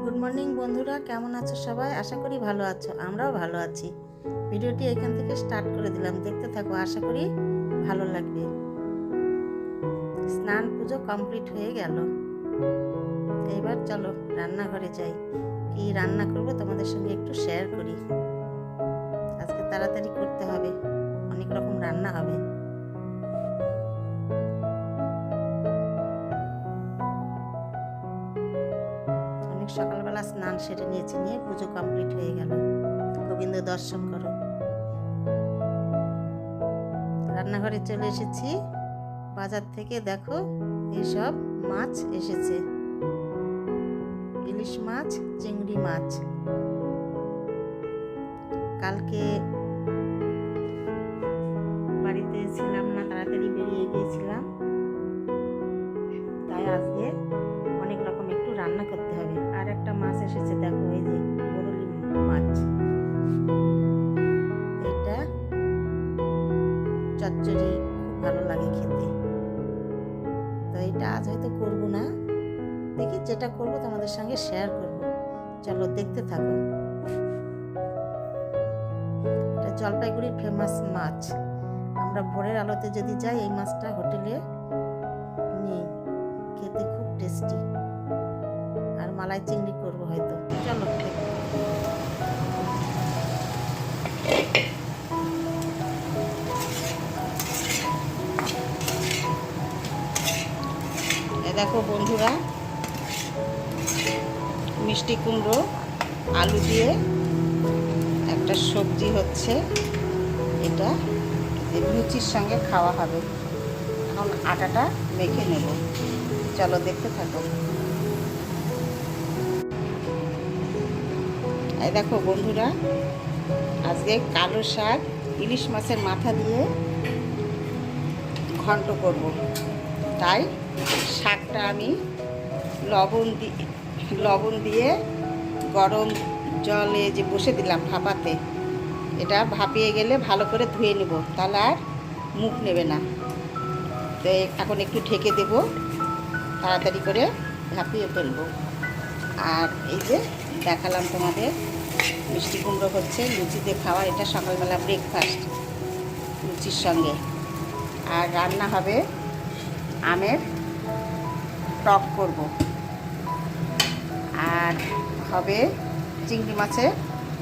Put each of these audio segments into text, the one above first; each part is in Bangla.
গুড মর্নিং বন্ধুরা। কেমন আছো সবাই? আশা করি ভালো আছো। আমরাও ভালো আছি। ভিডিওটি এখান থেকে স্টার্ট করে দিলাম। দেখতে থাকো, আশা করি ভালো লাগবে। স্নান পুজো কমপ্লিট হয়ে গেল। এবার চলো, রান্নাঘরে যাই। কি রান্না করব তোমাদের সঙ্গে একটু শেয়ার করি। আজকে তাড়াতাড়ি করতে হবে। অনেক রকম রান্না হবে। সকালবেলা স্নান সেরে নিয়েছি, নিয়ে পুজো কমপ্লিট হয়ে গেল। গোবিন্দ দর্শন করো। রান্নাঘরে চলে এসেছি। বাজার থেকে দেখো এইসব মাছ এসেছে। ইলিশ মাছ, চিংড়ি মাছ। কালকে যেটা করব তোমাদের সঙ্গে শেয়ার করব। চলো দেখতে থাকো। এটা জলপাইগুড়ির ফেমাস মাছ। আমরা ভোরের আলোতে যদি যাই, এই মাছটা হোটেলে নিই। খেতে খুব টেস্টি আর মালাই চিংড়ি করব হয়তো। চলো দেখো বন্ধুরা মিষ্টি কুমড়ো, আলু দিয়ে একটা সবজি হচ্ছে। এটা লুচির সঙ্গে খাওয়া হবে। এখন আটাটা মেখে নেব। চলো দেখতে থাকো। এই দেখো বন্ধুরা, আজকে কালো শাক, ইলিশ মাছের মাথা দিয়ে ঘন্ট করব। তাই শাকটা আমি লবণ দিয়ে লবণ দিয়ে গরম জলে যে বসে দিলাম ভাপাতে, এটা ভাপিয়ে গেলে ভালো করে ধুয়ে নেব। তাহলে আর মুখ নেবে না। তো এখন একটু ঢেকে দেব। তাড়াতাড়ি করে ভাপিয়ে ফেলব। আর এই যে দেখালাম তোমাদের, মিষ্টি কুমড়ো হচ্ছে লুচিতে খাওয়া, এটা সকালবেলা ব্রেকফাস্ট লুচির সঙ্গে। আর রান্না হবে আমের টক করব। আর হবে, চিংড়ি মাছের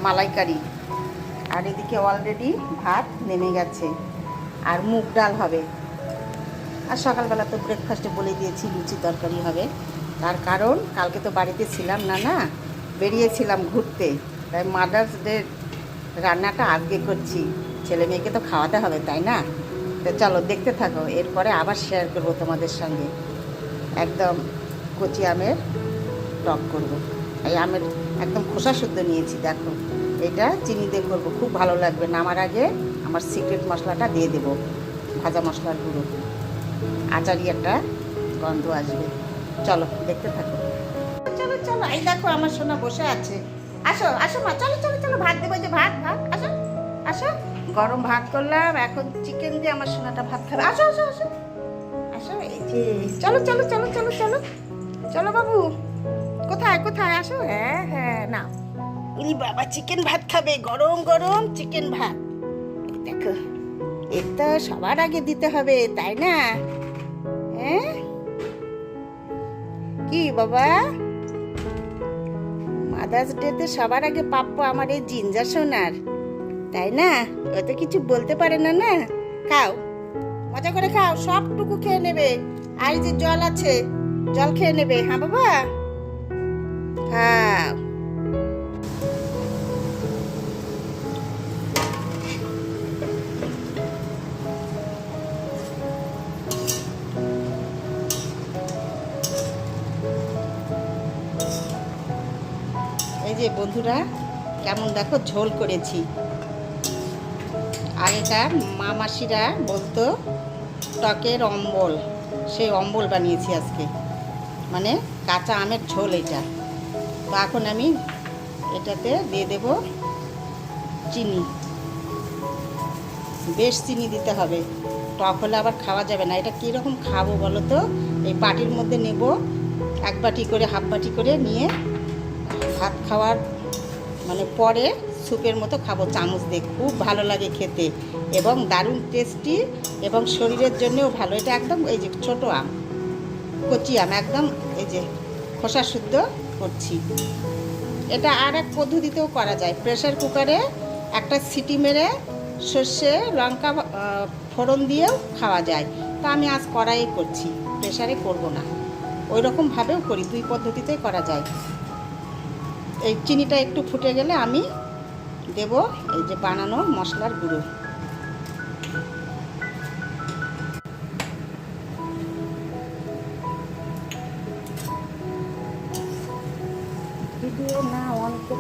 মালাইকারি। আর এদিকে অলরেডি ভাত নেমে গেছে, আর মুগ ডাল হবে। আর সকালবেলা তো ব্রেকফাস্টে বলে দিয়েছি, লুচি তরকারি হবে। তার কারণ, কালকে তো বাড়িতে ছিলাম না না? বেরিয়েছিলাম ঘুরতে। তাই মাদার্স ডে রান্নাটা আজকে করছি। ছেলে মেয়েকে তো খাওয়াতে হবে, তাই না? তো চলো, দেখতে থাকো। এরপরে আবার শেয়ার করব তোমাদের সঙ্গে। একদম কচি আমের টক করব। এই আমের একদম খোসা শুদ্ধ নিয়েছি, দেখো। এটা চিনি দিয়ে করব, খুব ভালো লাগবে। নামার আগে আমার সিক্রেট মশলাটা দিয়ে দেব, ভাজা মশলার গুঁড়ো আচারি একটা গন্ধ আসবে। চলো, দেখতে থাকো। চলো চলো, এই দেখো আমার সোনা বসে আছে। আসো আসো মা, চলো চলো চলো, ভাত দেবো যে ভাত ভাত, আসো আসো। গরম ভাত করলাম, এখন চিকেন দিয়ে আমার সোনাটা ভাত খাবে। আসো আসো আসো। আসো, এই যে, চলো চলো চলো চলো চলো। চলো বাবু। কোথায় কোথায়? আসো। হ্যাঁ হ্যাঁ না উনি বাবা, চিকেন ভাত খাবে। গরম গরম চিকেন ভাত। দেখো এটা সবার আগে দিতে হবে, তাই না? হ্যাঁ? কি বাবা? মাদার্স ডেতে সবার আগে প্রাপ্য আমার এই জিঞ্জার সোনার, তাই না? ও তো কিছু বলতে পারে না না? খাও। মজা করে খাও, সবটুকু খেয়ে নেবে। আর যে জল আছে, জল খেয়ে নেবে হ্যাঁ বাবা? খাও এই যে বন্ধুরা, কেমন দেখো? ঝোল করেছি। আগেকার মা মাসিরা বলতো, টকের অম্বল। সেই অম্বল বানিয়েছি আজকে। মানে কাঁচা আমের ঝোল এটা। তো এখন আমি এটাতে দিয়ে দেব চিনি। বেশ চিনি দিতে হবে। টক হলে আবার খাওয়া যাবে না। এটা কীরকম খাব বলো তো? এই বাটির মধ্যে নেব এক বাটি করে, হাফ বাটি করে নিয়ে ভাত খাওয়ার মানে পরে স্যুপের মতো খাব চামচ দিয়ে। খুব ভালো লাগে খেতে এবং দারুণ টেস্টি এবং শরীরের জন্যও ভালো। এটা একদম এই যে ছোটো আম, কচি আম, একদম এই যে খোসা শুদ্ধ করছি। এটা আর এক পদ্ধতিতেও করা যায়। প্রেশার কুকারে একটা সিটি মেরে সর্ষে, লঙ্কা ফোড়ন দিয়েও খাওয়া যায়। তা আমি আজ কড়াই করছি। প্রেসারে করব না। ওই রকমভাবেও করি। দুই পদ্ধতিতেই করা যায়। এই চিনিটা একটু ফুটে গেলে আমি দেব এই যে বানানো মশলার গুঁড়ো।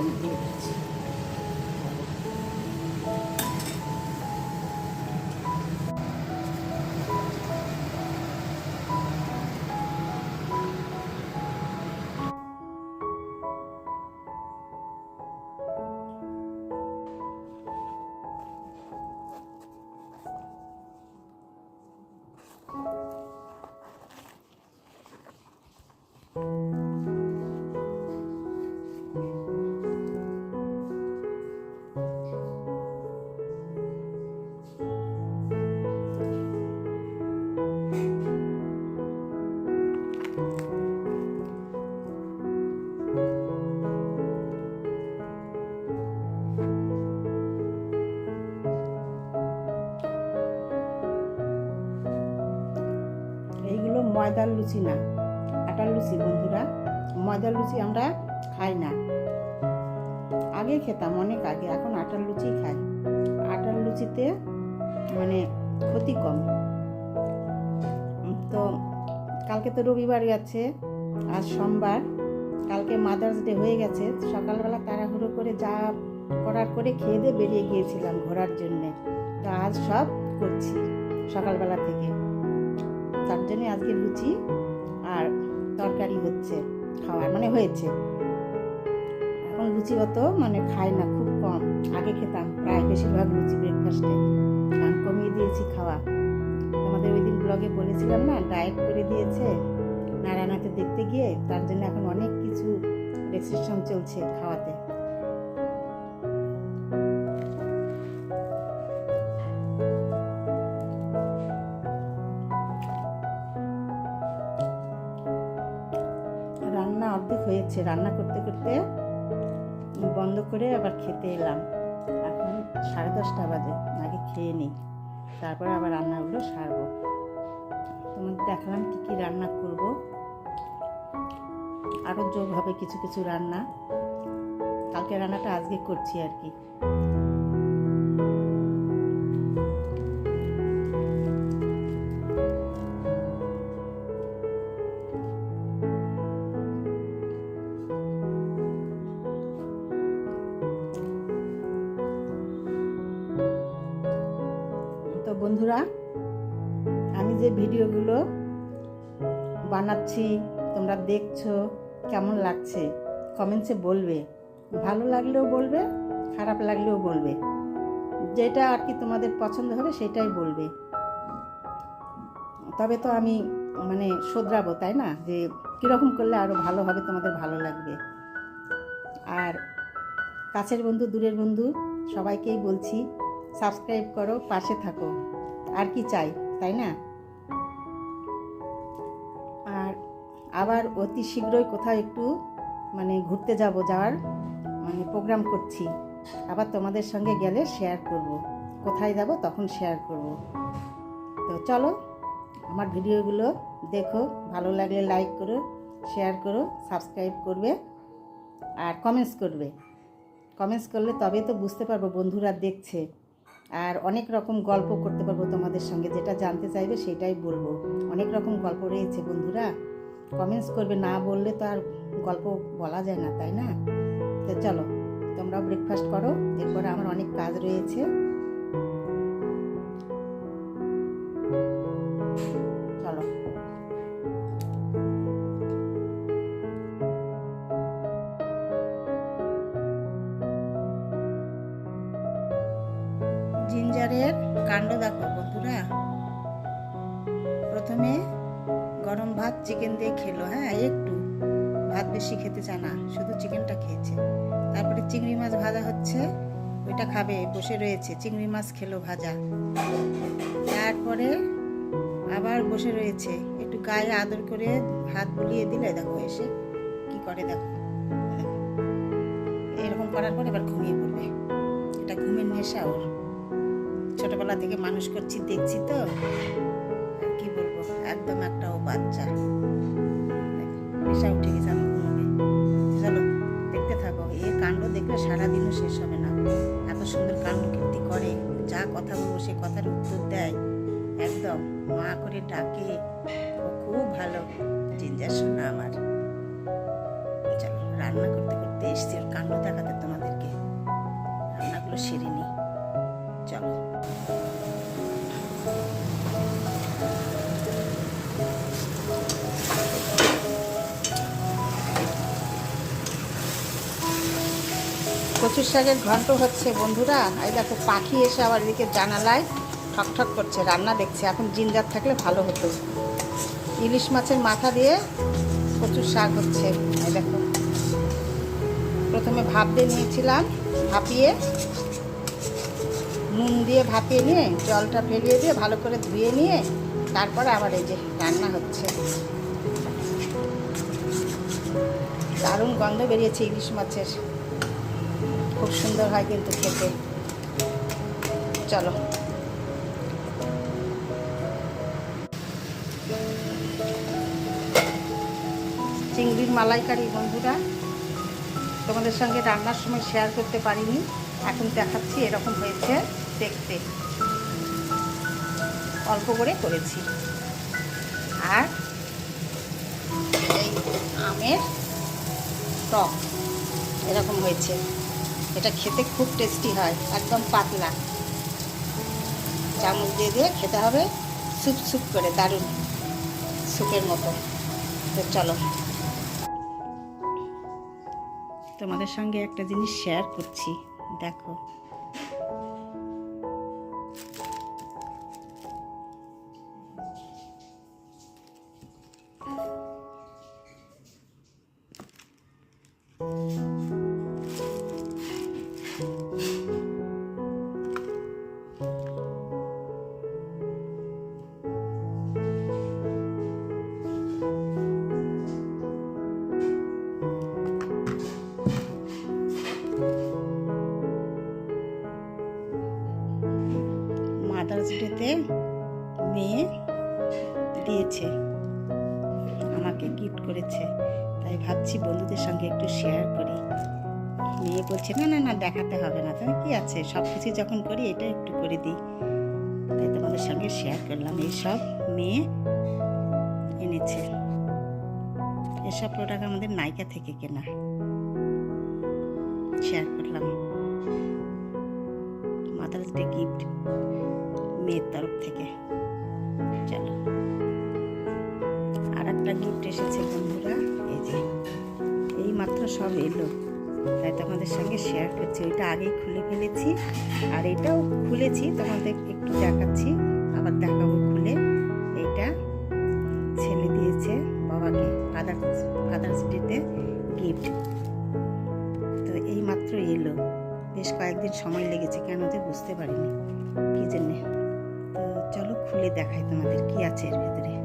Thank you. ময়দার লুচি না। আটার লুচি, বন্ধুরা, ময়দার লুচি আমরা খাই না। আগে খেতাম, অনেক আগে, এখন আটার লুচি খাই। আটার লুচিতে মানে ক্ষতি কম। তো কালকে তো রবিবার গেছে আজ সোমবার। কালকে মাদার্স ডে হয়ে গেছে, সকালবেলা তাড়াহুড়ো করে যা করার করে খেয়ে দিয়ে বেরিয়ে গিয়েছিলাম ঘোরার জন্যে। তো আজ সব করছি, সকালবেলা থেকে। তার জন্য আজকে লুচি আর তরকারি হচ্ছে খাওয়ার মানে হয়েছে। এখন লুচি অত মানে খাই না, খুব কম। আগে খেতাম, প্রায় বেশিরভাগ লুচি ব্রেকফাস্টে আমি কমিয়ে দিয়েছি খাওয়া। তোমাদের ওই দিন ব্লগে বলেছিলাম না ডায়েট করে দিয়েছে। নারায়ণাতে দেখতে গিয়ে তার জন্য এখন অনেক কিছু রেস্ট্রিকশন চলছে খাওয়াতে। হয়েছে রান্না করতে করতে বন্ধ করে আবার খেতে এলাম। এখন সাড়ে দশটা বাজে, আগে খেয়ে নিই। তারপরে আবার রান্নাগুলো সারবো। তোমাদের দেখালাম কী কী রান্না করব। আরও যোগ হবে কিছু কিছু রান্না। কালকে রান্নাটা আজকে করছি আর কি। কেমন লাগছে? কমেন্টসে বলবে। ভালো লাগলেও বলবে, খারাপ লাগলেও বলবে। যেটা আর কি তোমাদের পছন্দ হবে সেটাই বলবে। তবে তো আমি মানে শোধরাবো, তাই না? যে কীরকম করলে আরও ভালো হবে, তোমাদের ভালো লাগবে। আর কাছের বন্ধু, দূরের বন্ধু, সবাইকেই বলছি সাবস্ক্রাইব করো, পাশে থাকো। আর কি চাই, তাই না? আবার অতি শীঘ্রই কোথাও একটু মানে ঘুরতে যাব, যাওয়ার মানে প্রোগ্রাম করছি। আবার তোমাদের সঙ্গে গেলে শেয়ার করব। কোথায় যাব তখন শেয়ার করব। তো চলো, আমার ভিডিওগুলো দেখো। ভালো লাগলে লাইক করো শেয়ার করো সাবস্ক্রাইব করবে, আর কমেন্টস করবে। কমেন্টস করলে তবে তো বুঝতে পারব বন্ধুরা দেখছে। আর অনেক রকম গল্প করতে পারব তোমাদের সঙ্গে, যেটা জানতে চাইবে সেটাই বলব। অনেক রকম গল্প রয়েছে বন্ধুরা। কমেন্টস করবে, না বললে তো আর গল্প বলা যায় না, তাই না? তো চলো, তোমরাও ব্রেকফাস্ট করো, এরপরে আমার অনেক কাজ রয়েছে। না, শুধু চিকেনটা খেয়েছে। তারপরে চিংড়ি মাছ ভাজা হচ্ছে, ওইটা খাবে, বসে রয়েছে। চিংড়ি মাছ খেলো ভাজা। তারপরে আবার বসে রয়েছে। একটু গায়ে আদর করে হাত বুলিয়ে দিলে দেখো এসে কি করে দেখো। এরকম করার পর এবার ঘুমিয়ে পড়বে। এটা ঘুমের নেশা ওর। ছোটবেলা থেকে মানুষ করছি, দেখছি তো। কি বলব? একদম একটা ও বাচ্চা। নেশা উঠে গেছে দেখলে দিলেও শেষ হবে না। এত সুন্দর কান্ড কীর্তি করে, যা কথা বলব সে কথার উত্তর দেয়। একদম মা করে ডাকে। ও খুব ভালো, জিঞ্জার শোনা আমার। রান্না করতে করতে এসছি ওর কাণ্ড দেখাতে তোমাদেরকে। রান্নাগুলো সেরে কচুর শাকের ঘন্ট হচ্ছে, বন্ধুরা। এই দেখো, পাখি এসে আবার এদিকে জানালায় ঠক ঠক করছে, রান্না দেখছে। এখন জিঞ্জার থাকলে ভালো হতো। ইলিশ মাছের মাথা দিয়ে কচুর শাক হচ্ছে, এই দেখো। প্রথমে ভাপ দিয়ে নিয়েছিলাম, ভাপিয়ে নুন দিয়ে ভাপিয়ে নিয়ে জলটা ফেলিয়ে দিয়ে ভালো করে ধুয়ে নিয়ে তারপরে আবার এই যে রান্না হচ্ছে। দারুণ গন্ধ বেরিয়েছে ইলিশ মাছের। খুব সুন্দর হয় কিন্তু খেতে। চলো। চিংড়ির মালাইকারি, বন্ধুরা। তোমাদের সঙ্গে রান্নার সময় শেয়ার করতে পারিনি। এখন দেখাচ্ছি এরকম হয়েছে দেখতে। অল্প করে করেছি। আর এই আমের টক, এরকম হয়েছে। এটা খেতে খুব টেস্টি হয়, একদম পাতলা। চামচ দিয়ে দিয়ে খেতে হবে স্যুপ স্যুপ করে, দারুণ স্যুপের মতো। তো চলো। তোমাদের সঙ্গে একটা জিনিস শেয়ার করছি, দেখো। মেয়ে বলছে না না না, দেখাতে হবে না। তাই কী আছে? সব কিছু যখন করি, এটা একটু করে দিই। তাই তোমাদের সঙ্গে শেয়ার করলাম। এইসব মেয়ে এনেছে। এসব প্রোডাক্ট আমাদের নাইকা থেকে কেনা। শেয়ার করলাম। মাদার্স ডে গিফট মেয়ের তরফ থেকে। চলো। আর একটা গিফট এসেছে বন্ধুরা। এই যে, এই মাত্র সব এলো। তাই তোমাদের সঙ্গে শেয়ার করছি। ওইটা আগেই খুলে ফেলেছি। আর এটাও খুলেছি, তোমাদের একটু দেখাচ্ছি। আবার দেখাবো খুলে। এইটা ছেলে দিয়েছে বাবাকে ফাদার্স ফাদার্স ডেতে গিফট তো এই মাত্র এলো। বেশ কয়েকদিন সময় লেগেছে, কেন যে বুঝতে পারিনি। কি জন্যে? তো চলো খুলে দেখাই তোমাদের কি আছে এর ভেতরে।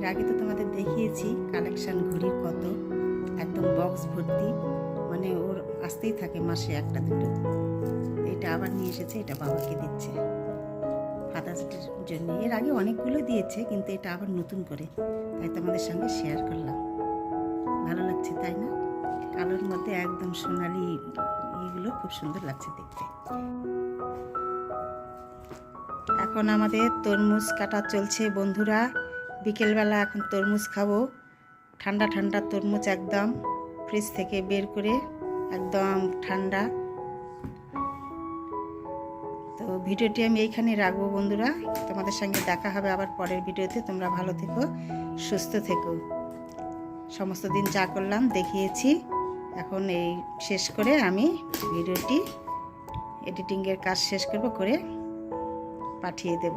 এর আগে তো তোমাদের দেখিয়েছি কালেকশন ঘড়ির কত, একদম বক্স ভর্তি মানে ওর আসতেই থাকে মাসে একটা দুটো। এটা আবার নিয়ে এসেছে, এটা বাবাকে দিচ্ছে। ফাদার্স জন্য। এর আগে অনেকগুলো দিয়েছে, কিন্তু এটা আবার নতুন করে। তাই তোমাদের সঙ্গে শেয়ার করলাম। ভালো লাগছে, তাই না? কালোর মধ্যে একদম সোনালি এগুলো খুব সুন্দর লাগছে দেখতে। এখন আমাদের তরমুজ কাটা চলছে, বন্ধুরা। বিকেলবেলা এখন তরমুজ খাব। ঠান্ডা ঠান্ডা তরমুজ একদম ফ্রিজ থেকে বের করে একদম ঠান্ডা। তো ভিডিওটি আমি এইখানে রাখব বন্ধুরা। তোমাদের সঙ্গে দেখা হবে আবার পরের ভিডিওতে। তোমরা ভালো থেকো, সুস্থ থেকো। সমস্ত দিন যা করলাম, দেখিয়েছি। এখন এই শেষ করে আমি ভিডিওটি, এডিটিংয়ের কাজ শেষ করব, করে পাঠিয়ে দেব।